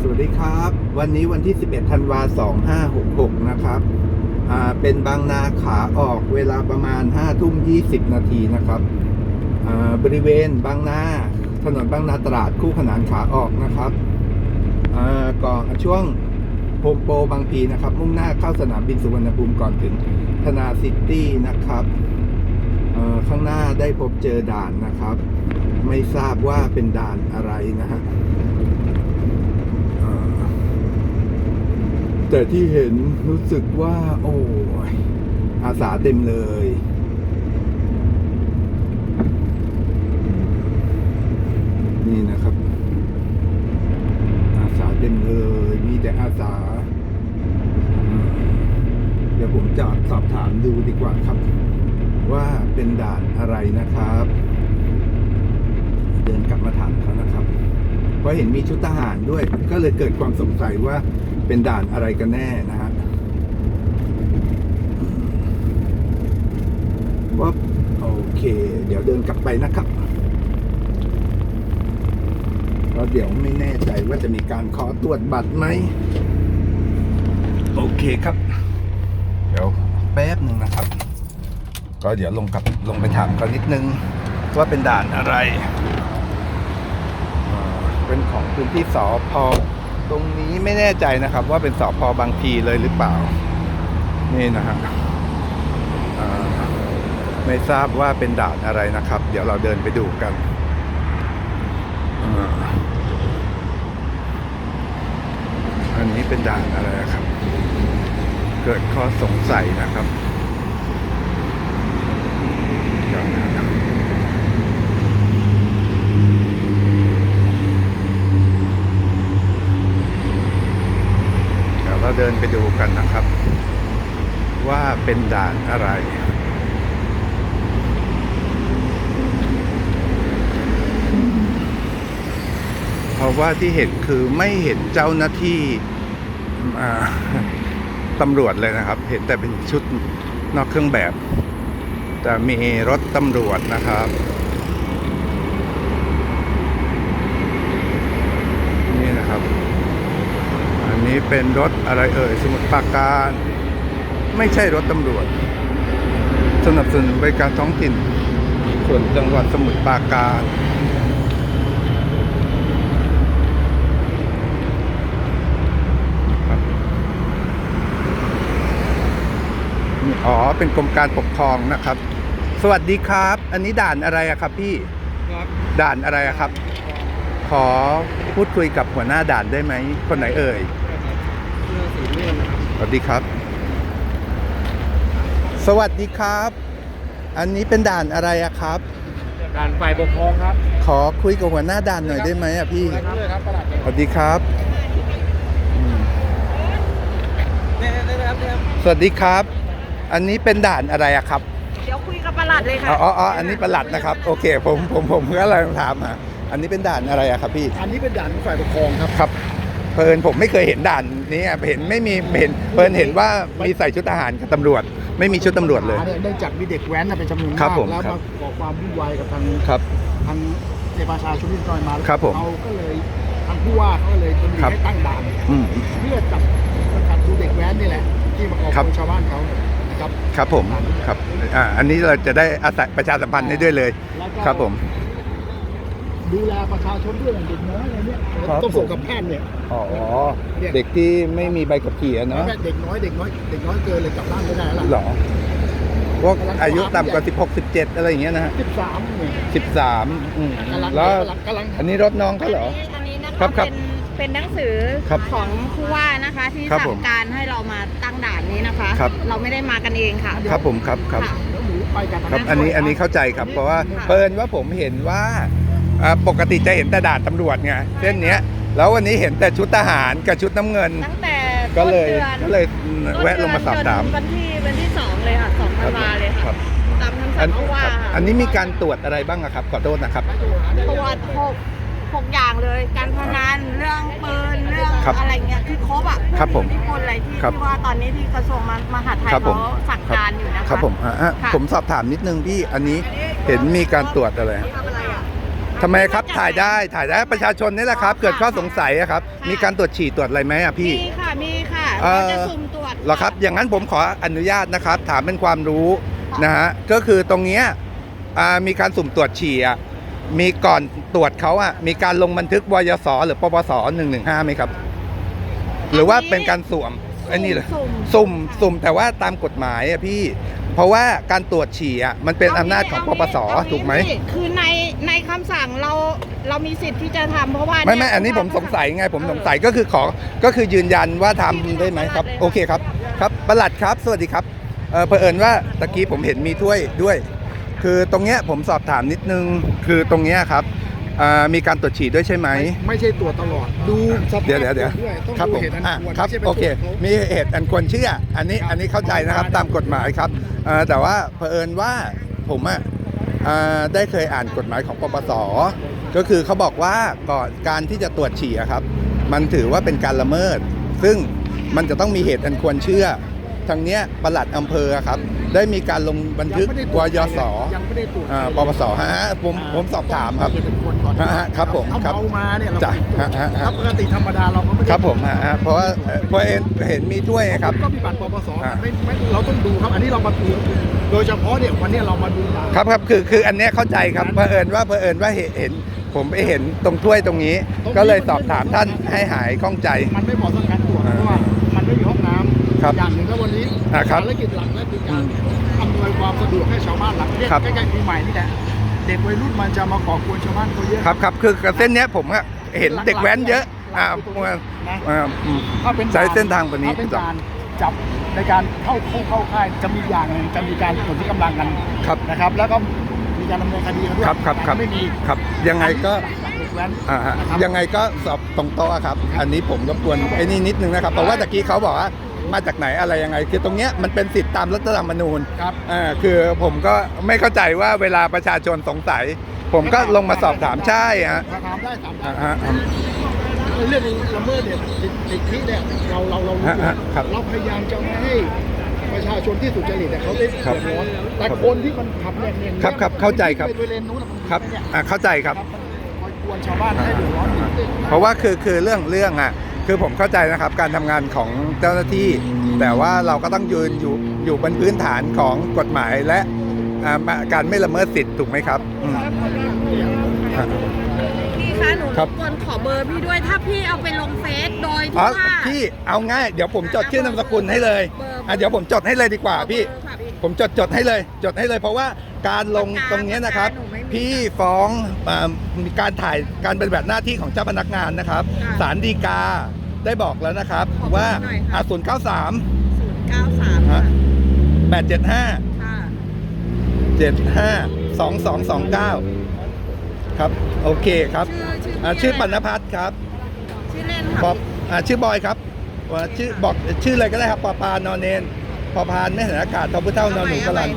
สวัสดีครับ วันนี้วันที่ 11 ธันวา 2566 นะครับอ่าเป็นบางนาขาออกเวลาประมาณ 5 ทุ่ม 20 นาทีนะครับอ่าบริเวณบางนาถนนบางนาตราดคู่ขนานขาออกนะครับอ่าก่อนช่วงโฮมโปรบางพีนะครับ มุ่งหน้าเข้าสนามบินสุวรรณภูมิก่อนถึงธนาซิตี้นะครับข้างหน้าได้พบเจอด่านนะครับ ไม่ทราบว่าเป็นด่านอะไรนะฮะ อ่า แต่ที่เห็นรู้สึกว่า โอ้ยอาสาเต็มเลย นี่นะครับ อาสาเต็มเลย มีแต่อาสา เดี๋ยวผมจะสอบถามดูดีกว่าครับ ว่าเป็นด่านอะไรนะครับ เดินกลับมาถามเขานะครับเพราะเห็นมีชุดทหารด้วย ก็เลยเกิดความสงสัยว่า เป็นด่านอะไรกันแน่นะฮะว่าโอเค เดี๋ยวเดินกลับไปนะครับเพราะเดี๋ยวไม่แน่ใจว่าจะมีการขอตรวจบัตรไหม โอเคครับ เดี๋ยวแป๊บหนึ่งนะครับ ก็เดี๋ยวลงกับลงไปถามเขานิดนึง ว่าเป็นด่านอะไร เป็นของพื้นที่สอพอ ตรงนี้ไม่แน่ใจนะครับ ว่าเป็นสอพอบางพีเลยหรือเปล่า นี่นะฮะไม่ทราบว่าเป็นด่านอะไรนะครับ เดี๋ยวเราเดินไปดูกันอันนี้เป็นด่านอะไรครับ เกิดข้อสงสัยนะครับเดี๋ยวนะ เดินไปดูกันนะครับ ว่าเป็นด่านอะไรเพราะว่าที่เห็นคือไม่เห็นเจ้าหน้าที่ตำรวจเลยนะครับ เห็นแต่เป็นชุดนอกเครื่องแบบ แต่มีรถตำรวจนะครับ นี่นะครับ อั นนี้เป็นรถอะไรเอ่ย สมุทรปราการ ไม่ใช่รถตำรวจ สนับสนุนบริการท้องถิ่น ส่วนจังหวัดสมุทรปราการครับอ๋อ เป็นกรมการปกครองนะครับ สวัสดีครับ อันนี้ด่านอะไรอะครับพี่ครับด่านอะไรอะครับ ขอพูดคุยกับหัวหน้าด่านได้ไหม คนไหนเอ่ย เสื้อสีเลือดนะครับ ส วัสดีครับ สวัสดีครับ อันนี้เป็นด่านอะไรอะครับการฝ่ายปกครองครับ ขอคุยกับหัวหน้าด่านหน่อยได้ไหมอะพี่เลือดครับประหลัดสวัสดีครับอืมเนี่ยเนี่ยเนี่ยครับเนี่ยครับ สวัสดีครับ อันนี้เป็นด่านอะไรอะครับ เดี๋ยวคุยกับประหลัดเลยค่ะ อ๋ออ๋ออ๋ออันนี้ประหลัดนะครับ โอเค ผม ผม ผมก็เลยถามหาอันนี้เป็นด่านอะไรอะครับพี่ อันนี้เป็นด่านของฝ่ายปกครองครับ ครับ เพลินผมไม่เคยเห็นด่านนี้อะเห็นไม่มีเห็นเพลินเห็นว่ามีใส่ชุดทหารกับตำรวจ ไม่มีชุดตำรวจเลย เนื่องจากมีเด็กแว้นน่ะเป็นจำนวนครัมาบกผมแล้วครัมาบ ก่อความวุ่นวายกับทางครับ ทางเจประชาชนที่จอยมาครับผมเราก็เลยทางผู้ว่าเขาก็เลยดำเนินครับ ให้ตั้งด่าน อืม เพื่อจับจับดูเด็กแว้นนี่แหละ ที่มาก่อครับความชาวบ้านเขานะครับ ครับผมครับอ่าอันนี้เราจะได้อาศัยประชาสัมพันธ์ให้ด้วยเลย แล้วก็ครับผม ดูแลประชาชนด้วยเด็กน้อยอะไรเนี่ยครับต้องส่งผมกับแพทย์เนี่ยอ๋อเด็กที่ไม่มีใบขับขี่อะเนาะเด็กน้อยเด็กน้อยเด็กน้อยเกินเลยกลับบ้านไม่ได้แล้วหรล่ะอพวกอายุต่ำกว่า 16 17 อะไรอย่างเงี้ยนะฮะสิบสามเนี่ย13อืมกำลังแล้วกำลังกำลังอันนี้รถน้องเขาเหรออันนี้นะครัคะบครับเป็นเป็นหนังสือครับของผู้ว่านะคะที่ครับผสั่มงการให้เรามาตั้งด่านนี้นะคะครับเราไม่ได้มากันเองค่ะ ครับผมครับครับค่ะแล้วหมูไปกันครับอันนี้อันนี้เข้าใจครับเพราะว่าค่ะเปินว่าผมเห็นว่าอ่า ปกติจะเห็นแต่ด่านตำรวจไงเส้นเนี้ยแล้ววันนี้เห็นแต่ชุดทหารกับชุดน้ำเงิน ตั้งแต่ก็เลยต้นดือนก็เลยต้นแวะลงมาสอบถามจนวันที่วันที่สองเลยค่ะสองธันวาเลยคค่ะรับตามคำอัสั่นงผู้ว่าครับค่ะอันนี้มีการตรวจอะไรบ้างอะครับขอโทษนะครับ ตรวจหกหกอย่างเลย การพนันเรื่องปืนเรื่องครับอะไรเงี้ยคือครบอะครับผมอิทธิพลอะไรที่ครับที่ว่าตอนนี้ที่กระทรวงมหาดไทยครับผมเขาสั่งการอยู่นะคะ ครับผมอะอะค่ะ ผมสอบถามนิดนึงพี่อันนี้เห็นมีการตรวจอะไรฮะทำอะไรอะ ทำไมครับถ่ายได้ถ่ายได้ประชาชนนี่แหละครับ เกิดข้อสงสัยอะครับ มีการตรวจฉี่ตรวจอะไรไหมอะพี่ มีค่ะมีค่ะเอ่อเราจะสุ่มตรวจเหรอครับ อย่างนั้นผมขออนุญาตนะครับ ถามเป็นความรู้นะฮะ ก็คือตรงเนี้ยอ่ามีการสุ่มตรวจฉี่อะมีก่อนตรวจเขาอะมีการลงบันทึกวยสหรือปปสหนึ่งหนึ่งห้าไหมครับ หรือว่าเป็นการสวมไอ้นี่เลยสุ่มสุ่มสุ่มแต่ว่าตามกฎหมายอะพี่ เพราะว่าการตรวจฉี่อะมันเป็นอำนาจของปปสเางี้ถูกไหมพี่คือในในคำสั่งเราเรามีสิทธิ์ที่จะทำเพราะว่าไม่ไม่เยอันนี้ผมสงสัยไงผมสงสัยก็คือขอก็คือยืนยันว่าทำได้ไหมครับ โอเคครับครับประหลัดครับ สวัสดีครับเออเผอิญว่าตะกี้ผมเห็นมีถ้วยด้วย คือตรงเนี้ยผมสอบถามนิดนึงคือตรงเนี้ยครับอ่า มีการตรวจฉี่ด้วยใช่ไหม ไม่ใช่ตรวจตลอด ดูสภาพเดี๋ยวเดี๋ยวเดี๋ยวด้วยต้องครับดูผมเหตุอันอะควรครับไม่ใช่ไปโอเคตรวจเขา มีเหตุอันควรเชื่อ อันนี้อันนี้เข้าใจนะครับตามกฎหมายครับเอ่อแต่ว่าเผอิญว่าผมอะอ่าได้เคยอ่านกฎหมายของปปส ก็คือเขาบอกว่าก่อนการที่จะตรวจฉี่อะครับ มันถือว่าเป็นการละเมิด ซึ่งมันจะต้องมีเหตุอันควรเชื่อทางเนี้ยปลัดอำเภอครับ ได้มีการลงบันทึกยังไม่ได้ตวรวจยสยังไม่ได้ตรวจอ่าปปสฮะผมผมสอบถามครับเป็นคนก่อนฮะฮะครับผมถ้าครับเมามาเนี่ยเราจ้ะไม่ตรวจฮะฮะฮะถ้าปกติธรรมดาเราก็ไม่ได้ครับผมฮะฮะเพราะว่าเอ่อเพราะเห็นเห็นมีถ้วยครับ ก็มีบัตรปปสอ่า ไม่ไม่เราต้องดูครับอันนี้เรามาดูโดยเฉพาะเนี่ยวันเนี้ยเรามาดูตาม ครับครับคือคืออันเนี้ยเข้าใจครับเผอิญว่าเผอิญว่าเห็นเห็น ผมไปเห็นตรงถ้วยตรงนี้ ก็เลยสอบถามท่านให้หายข้องใจ มันไม่เหมาะสำหรับการตรวจอ่าเพราะว่า ครับอย่างหนึ่งก็วันนี้อ่าครับภารกิจหลักและคือการอำนวยความสะดวกให้ชาวบ้านหลังเนี่ยครับ ใกล้ๆปีใหม่นี่แหละเด็กวัยรุ่นมันจะมาก่อกวนชาวบ้านเขาเยอะครับครับคือเส้นเนี้ยผมอะเห็นเด็กแว้นเยอะอ่าอ่าอืม ถ้าเป็นใช้เส้นทางแบบนี้ ถ้าเป็นการจับในการเข้าเข้าเข้าค่ายจะมีอย่างหนึ่งจะมีการส่วนที่กำลังกันครับนะครับ แล้วก็มีการดำเนินคดีกันด้วยครับครับครับไม่มีครับยังไงก็ เด็กแว้นอ่าฮะนะครับ ยังไงก็สอบตรงโต๊ะครับ อันนี้ผมรบกวนไอ้นี่นิดนึงนะครับ เพราะว่าตะกี้เขาบอกว่า มาจากไหนอะไรยังไง คือตรงเนี้ยมันเป็นสิทธิตามรัฐธรรมนูญครับอ่าคือผมก็ไม่เข้าใจว่าเวลาประชาชนสงสัย ผมก็ลงมาสอบถามใช่ฮะถามได้ถามได้อ่าฮะ เรื่องละเมิดเนี่ยสิทธิเนี่ยเราเราเรารู้อยู่ฮะฮะครับเราพยายามจะไม่ให้ประชาชนที่สุจริตเนี่ยเขาได้ครับเดือดร้อนแต่คนที่มันขับเนี่ยเนี่ยครับครับเข้าใจครับ ไปโดยเลนนู้นน่ะมันครับเนี่ยอ่าเข้าใจครับคอยกวนชาวบ้านให้เดือดร้อนอยู่เพราะว่าคือคือเรื่องเรื่องอะ คือผมเข้าใจนะครับการทำงานของเจ้าหน้าที่ แต่ว่าเราก็ต้องยืนอยู่อยู่บนพื้นฐานของกฎหมายและอ่าการไม่ละเมิดสิทธิ์ถูกไหมครับอืมอะพี่คะหนูครับควรขอเบอร์พี่ด้วยถ้าพี่เอาไปลงเฟซโดยอ๋ที่อว่าพี่เอาง่ายเดี๋ยวผมจดชื่อนามสกุลให้เลยเบอร์อะเดี๋ยวผมจดให้เลยดีกว่าพี่เบอร์ค่ะพี่ ผมจดจดให้เลย จดให้เลย เพราะว่าการลงปากกาตรงเนี้ยนะครับปากกาหนูไม่มีพี่ฟ้องอ่ามีการถ่ายการปฏิบัติหน้าที่ของเจ้าพนักงานนะครับค่ะศาลฎีกา ได้บอกแล้วนะครับ ขอเบอร์ว่าหน่อยค่ะ อ่าศูนย์เก้าสามศูนย์เก้าสามฮะแปดเจ็ดห้าค่ะเจ็ดห้าสองสองสองเก้าครับ โอเคครับชื่อชื่ออ่าพี่ชื่ออะไรปัณพัฒน์ครับ ชื่อเล่นบค่ะอกอ่าชื่อบอยครับว่าชื่อบอกชื่ออะไรก็ได้ครับปอปานนอนเนนพอพานไม่เห็นอากาศทอพุเท่านอนหนูกะลัน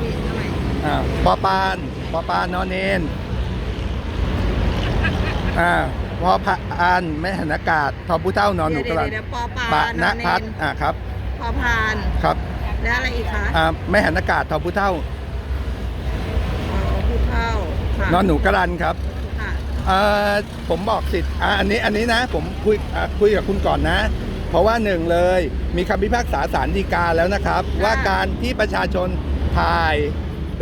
อ่าปอปานปอปานนอนเนนอ่า พอพานไม่หันอากาศทอผู้เท่านอนหนูเดี๋ยวกระลันเดี๋ยวปอปาปะนนะเนพัดนอ่าครับพอพานครับแล้วอะไรอีกคะอ่าไม่หันอากาศทอผู้เท่าอ๋อผู้เฒ่าค่ะนอนหนูกระลันครับค่ะอ่าผมบอกสิทธิ์อ่าอันนี้อันนี้นะ ผมคุยอ่าคุยกับคุณก่อนนะ เพราะว่าหนึ่งเลยมีคำพิพากษาศาลฎีกาแล้วนะครับ ว่าการที่ประชาชนถ่าย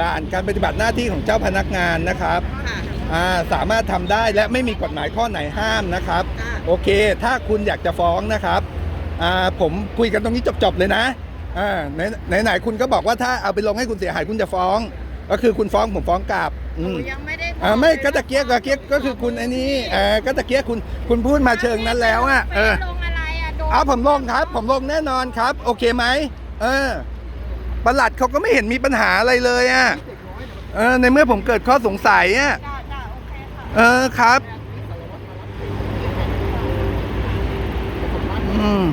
ด่านการปฏิบัติหน้าที่ของเจ้าพนักงานนะครับ ค่ะ อ่าสามารถทำได้และไม่มีกฎหมายข้อไหนห้ามนะครับ ค่ะ โอเค ถ้าคุณอยากจะฟ้องนะครับอ่าผมคุยกันตรงนี้จบๆเลยนะอ่าไหนไหนไหนคุณก็บอกว่าถ้าเอาไปลงให้คุณเสียหายคุณจะฟ้อง ก็คือคุณฟ้องผมฟ้องกลับหอืนูมยังไม่ได้อ่าไม่ก็ตะเกียกตะเกียกก็คือคุณไอ้นี่เออก็ตะเกียกคุณคุณพูดมาเชิงนั้นแล้วอะเออลงอะไรอะโดนเอาผมลงครับ ผมลงแน่นอนครับ โอเคไหมเออประหลัดเขาก็ไม่เห็นมีปัญหาอะไรเลยอะเออในเมื่อผมเกิดข้อสงสัยอะจ้าจ้าโอ เออครับ อืม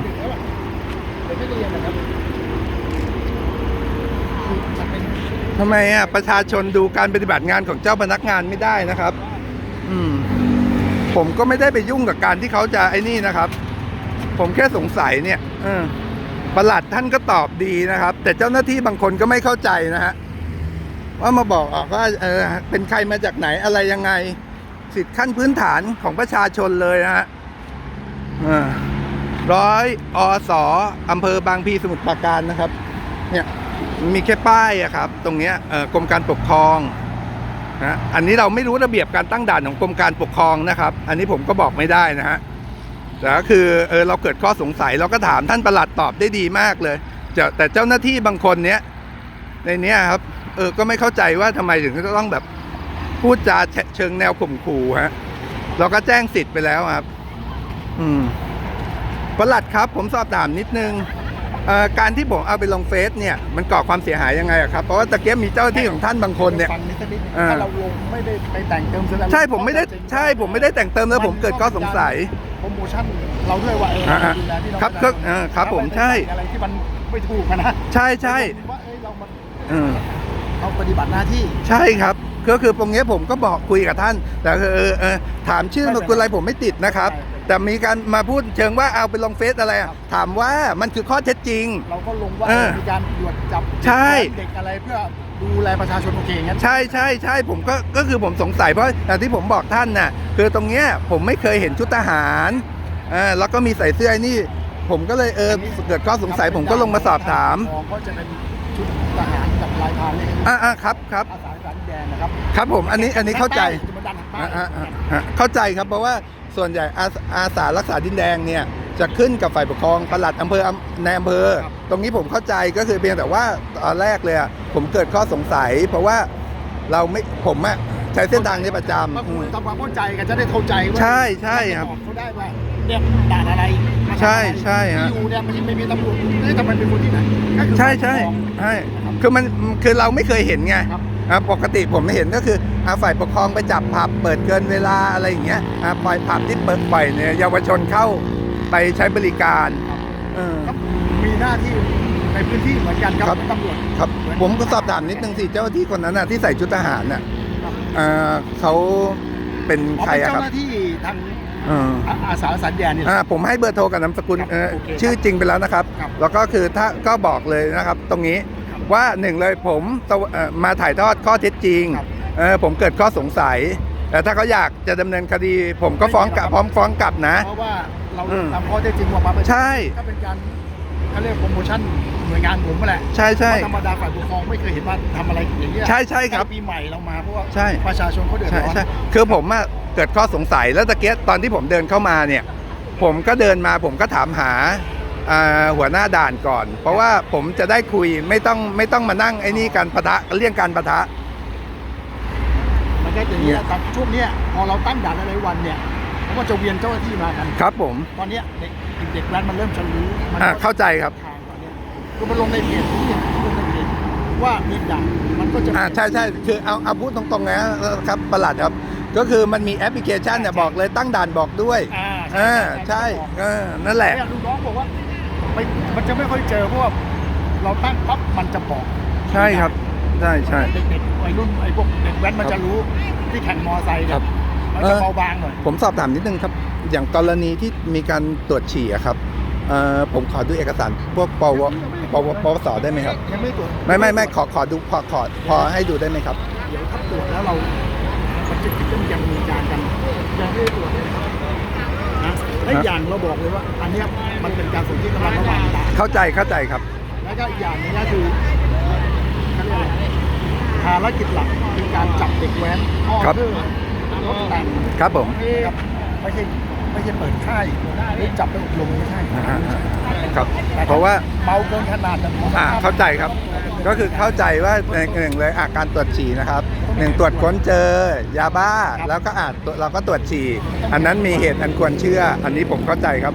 ทำไมอะ ประชาชนดูการปฏิบัติงานของเจ้าพนักงานไม่ได้นะครับ อืม ผมก็ไม่ได้ไปยุ่งกับการที่เขาจะไอ้นี่นะครับ ผมแค่สงสัยเนี่ยอประหลัดท่านก็ตอบดีนะครับ แต่เจ้าหน้าที่บางคนก็ไม่เข้าใจนะฮะว่ามาบอกออกว่าเออเป็นใครมาจากไหนอะไรยังไง สิทธิขั้นพื้นฐานของประชาชนเลยนะฮะร้อยอสอำเภอบางพีสมุทรปราการนะครับ เนี่ยมีแค่ป้ายอะครับ ตรงเนี้ยกรมการปกครองนะอันนี้เราไม่รู้ระเบียบการตั้งด่านของกรมการปกครองนะครับ อันนี้ผมก็บอกไม่ได้นะฮะแต่ก็คือเออเราเกิดข้อสงสัยเราก็ถามท่านประหลัดตอบได้ดีมากเลยจะแต่เจ้าหน้าที่บางคนเนี้ยในเนี้ยครับเออก็ไม่เข้าใจว่าทำไมถึงจะต้องแบบ พูดจาเชิงแนวข่มขู่ฮะเราก็แจ้งสิทธิ์ไปแล้วครับ อืมประหลัดครับ ผมสอบถามนิดนึงเอ่อการที่ผมเอาไปลงเฟซเนี่ยมันก่อความเสียหายยังไงอะครับ เพราะว่าตะเกียบมีเจ้าหน้าที่ของท่านบางคนเนี่ยฟังนิดนิดอ่าถ้าเราลงไม่ได้ไปแต่งเติมแสดงใช่ผมไม่ได้ใช่ผมไม่ได้แต่งเติมแล้วผมเกิดข้อสงสัยโปรโมชั่นเราด้วยว่าเอออ่าดูแลที่เราครับไม่ก็ได้เออครับผมใช่อะไรที่มันไม่ถูกอะนะใช่ใช่ว่าเอ้ยเรามันเออเราปฏิบัติหน้าที่ใช่ครับ ก็คือตรงเนี้ยผมก็บอกคุยกับท่าน แต่คือเออเออถามชื่อนามสกุลอะไรผมไม่ติดนะครับ แต่มีการมาพูดเชิงว่าเอาไปลงเฟซอะไรอะถามว่ามันคือข้อเท็จจริง เราก็ลงว่าเออมีการตรวจจับใช่ เด็กอะไรเพื่อดูแลประชาชนโอเคงั้น ใช่ใช่ใช่ผมก็ก็คือผมสงสัยเพราะอย่างที่ผมบอกท่านน่ะคือตรงเนี้ยผมไม่เคยเห็นชุดทหารอ่าแล้วก็มีใส่เสื้อไอ้นี่ ผมก็เลยเออเกิดข้อสงสัยผมก็ลงมาสอบถาม ก็จะเป็น ชุดทหารกับลายพรางนี่อ่าอ่าครับครับ อาสาสารแดงนะครับครับผมอันนี้อันนี้เข้าใจจะมาดันป้าอ่ายอ่าอ่าอ่าเข้าใจครับเพราะว่าส่วนใหญ่อาสอาสารักษาดินแดงเนี่ยจะขึ้นกับฝ่ายปกครองปลัดอำเภออำในอำเภอ ตรงนี้ผมเข้าใจก็คือเพียงแต่ว่าตอนแรกเลยอะผมเกิดข้อสงสัย เพราะว่าเราไม่ผมอะใช้เส้นทางนี้ประจำ มาอืคุยมทำความเข้าใจกันจะได้เข้าใจว่าใช่ใช่ครับจะอกเขาได้ว่าเนี่ยด่านอะไรมาทำ ใช่อะไรใช่ฮะ ที่อยู่เนี่ยมันไม่มีตำรวจเอ๊ะทำไมเป็นคนที่ไหนก็คือใช่ใช่ใช่คือมันคือเราไม่เคยเห็นไงครับอ่าปกติผมเห็นก็คืออาฝ่ายปกครองไปจับผับเปิดเกินเวลาอะไรอย่างเงี้ยอ่าปล่อยผับที่เปิดปล่อยเนี่ยเยาวชนเข้าไปใช้บริการเออ ครับมีหน้าที่ในพื้นที่เหมือนกันคครัรับ บตำรวจครับผมก็สอบถามนิดนึงสิเจ้าหน้าที่คนนั้นน่ะที่ใส่ชุดทหารน่ะครับอ่าเขาเป็นอ๋อใครเป็นอะเจ้าครับ หน้าที่ทาง เออ อาอาสาสัญญาณนี่แหละอ่าผมให้เบอร์โทรกับนามสกุลครับเอ่อโอเคครับชื่อจริงไปแล้วนะครับ ครับแล้วก็คือถ้าก็บอกเลยนะครับ ตรงนี้ครับว่าหนึ่งเลยผมตะเอ่อมาถ่ายทอดข้อเท็จจริงครับเออผมเกิดข้อสงสัยแต่ถ้าเขาอยากจะดำเนินคดี ผมก็ฟ้องกลับพร้อมฟ้องกลับนะ เพราะว่าเราอืม ทำข้อเท็จจริงว่ามาเป็นใช่ก็เป็นการ เขาเรียกโปรโมชั่นหน่วยงานผมนั่นแหละใช่ใช่ เพราะธรรมดาฝ่ายปกครองไม่เคยเห็นว่าทำอะไรอย่างเงี้ยใช่ใช่ครับปีใหม่เรามาเพราะว่าใช่ ประชาชนเขาเดือดใช่ร้อนใช่คือผมอะเกิดข้อสงสัยแล้วตะเกียตอนที่ผมเดินเข้ามาเนี่ย ผมก็เดินมาผมก็ถามหาอ่าหัวหน้าด่านก่อน เพราะว่าผมจะได้คุยไม่ต้องไม่ต้องมานั่งไอ้นี่การปะทะเลี่ยงการปะทะ มันก็อย่างเงี้ยแต่ช่วงเนี้ยพอเราตั้งด่านหลายๆวันเนี่ย เขาก็จะเวียนเจ้าหน้าที่มากัน ครับผม ตอนเนี้ยเด็กเด็กแว้นมันเริ่มจะรู้มัอ่าก็เข้าใจครับ ทางตอนเนี้ยคือมันลงในเพจเนี่ยลงในเพจว่ามีด่านมันก็จะอ่าใช่ใช่คือเอาเอาพูดตรงๆนะครับประหลัดครับ ก็คือมันมีแอปพลิเคชันเนี่ยบอกเลยตั้งด่านบอกด้วยอ่าอ่าใช่เออนั่นแหละ เนี่ยลูกน้องบอกว่าไม่มันจะไม่ค่อยเจอเพราะว่าเราตั้งปั๊บมันจะบอก ใช่ครับ ใช่ใช่ เด็กๆวัยรุ่นไอ้พวกเด็กแว้นมันจะรู้ที่แข่งมอไซค์คเนี่รัยบ มันจะเออเบาบางหน่อย ผมสอบถามนิดนึงครับ อย่างกรณีที่มีการตรวจฉี่อะครับเอ่อผมขอดูเอกสารพวกปวปวปวสได้ไหมครับ ยังไม่ตรวจไม่ไม่ไม่ขอขอดูพอขอพอให้ดูได้ไหมครับ เดี๋ยวถ้าตรวจแล้วเรามันจะต้องยังมีการกันยังไม่ได้ตรวจเลยนะครับนะและอีกอย่างเราบอกเลยว่า อันเนี้ยมันเป็นการสนที่กำลังระหว่างด่านเข้าใจเข้าใจครับ แล้วก็อีกอย่างหนึงก็คือเขาเรียกอะไรภารกิจหลักคือการจับเด็กแว้นอ้อครับเพื่อร ถแต่งครับผมนะครับไม่ใช่ไม่ใช่เปิดค่ายหรือจับไปอบรมไม่ใช่อ่าอ่าครับ เพราะว่า เมาเกินขนาดนั้นอ่าเข้าใจครับ ก็คือเข้าใจว่าหนึ่งเลยอาการตรวจฉี่นะครับหนึ่งตรวจค้นเจอยาบ้าแล้วก็อาจเราก็ตรวจฉี่อันนั้นมีเหตุอันควรเชื่อ อันนี้ผมเข้าใจครับ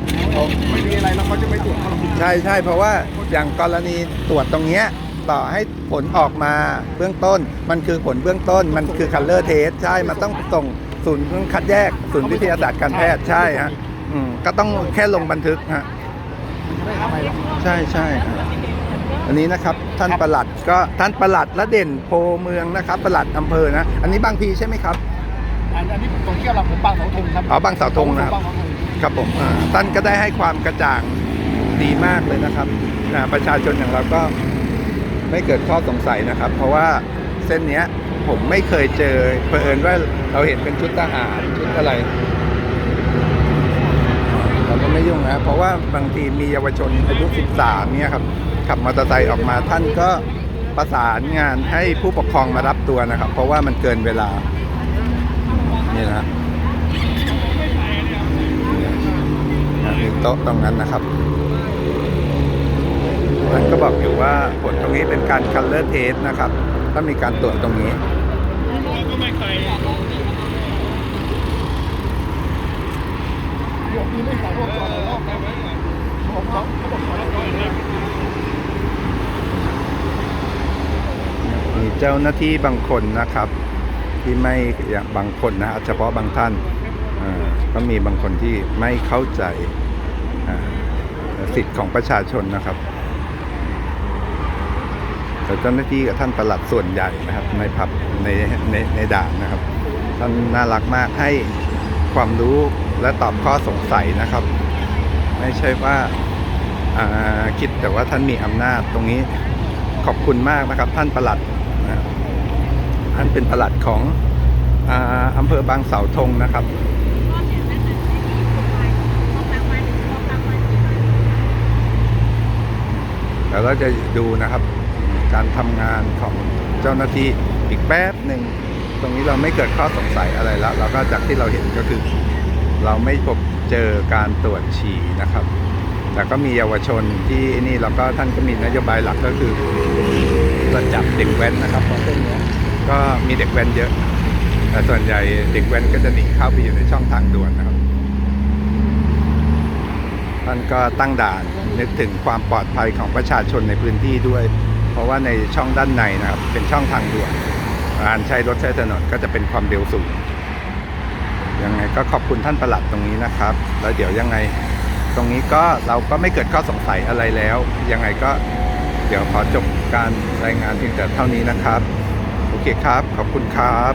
ไม่มีอะไรแล้วเขาจะไม่ตรวจเขาหรอกใช่ใช่เพราะว่าอย่างกรณีตรวจตรงเนี้ยต่อให้ผลออกมาเบื้องต้น มันคือผลเบื้องต้นมันคือคัลเลอร์เทสใช่มันต้องส่ง ศูนย์คัดแยกศูนย์วิทยาศาสตร์การแพทย์ใช่ฮะอืมก็ต้องแค่ลงบันทึกฮะไม่ทำอะไรหรอกใช่ใช่ฮะอันนี้นะครับท่านประหลัดก็ท่านประหลัดละเด่นโพเมืองนะครับประหลัดอำเภอนะอันนี้บางพีใช่ไหมครับอันอันนี้ผมตรงเที่ยวเราผมบางเสาธงครับอ๋อบางเสาธงนะครับบางเสาธงครับผมอ่าท่านก็ได้ให้ความกระจ่างดีมากเลยนะครับอ่าประชาชนอย่างเราก็ไม่เกิดข้อสงสัยนะครับ เพราะว่าเส้นเนี้ย ผมไม่เคยเจอเผอิญว่าเราเห็นเป็นชุดทหารชุดอะไร เราก็ไม่ยุ่งนะ เพราะว่าบางทีมีเยาวชนอายุ 13 เนี่ยครับ ขับมอเตอร์ไซค์ออกมาท่านก็ประสานงานให้ผู้ปกครองมารับตัวนะครับ เพราะว่ามันเกินเวลา นี่นะมีโต๊ะตรงนั้นนะครับท่านก็บอกอยู่ว่าผลตรงนี้เป็นการคัลเลอร์เทสนะครับ ถ้ามีการตรวจตรงนี้ บอกมีไม่ขอรอบจอดรอบนะบอกเขาเขาบอกขอรอบจอดรอบมีเจ้าหน้าที่บางคนนะครับ ที่ไม่อย่างบางคนนะเฉพาะบางท่านก็มีบางคนที่ไม่เข้าใจสิทธิ์ของประชาชนนะครับ เจ้าหน้าที่กับท่านประหลัดส่วนใหญ่นะครับในผับในในในด่านนะครับ ท่านน่ารักมากให้ความรู้และตอบข้อสงสัยนะครับ ไม่ใช่ว่าคิดแต่ว่าท่านมีอำนาจตรงนี้ขอบคุณมากนะครับ ท่านประหลัดท่านเป็นประหลัดของอำเภอบางเสาธงนะครับแล้วเราจะดูนะครับ การทำงานของเจ้าหน้าที่อีกแป๊บหนึ่งตรงนี้เราไม่เกิดข้อสงสัยอะไรแล้วเราก็จากที่เราเห็นก็คือ เราไม่พบเจอการตรวจฉี่นะครับ แต่ก็มีเยาวชนที่นี่เราก็ท่านก็มีนโยบายหลักก็คือจะจับเด็กแว้นนะครับเพราะเส้นนี้ก็มีเด็กแว้นเยอะ แต่ส่วนใหญ่เด็กแว้นก็จะหนีเข้าไปอยู่ในช่องทางด่วนนะครับท่านก็ตั้งด่านนึกถึงความปลอดภัยของประชาชนในพื้นที่ด้วย เพราะว่าในช่องด้านในนะครับ เป็นช่องทางด่วนการใช้รถใช้ถนนก็จะเป็นความเร็วสูงยังไงก็ขอบคุณท่านประหลัดตรงนี้นะครับ แล้วเดี๋ยวยังไงตรงนี้ก็เราก็ไม่เกิดข้อสงสัยอะไรแล้ว ยังไงก็เดี๋ยวขอจบการรายงานเพียงแต่เท่านี้นะครับ โอเคครับ ขอบคุณครับ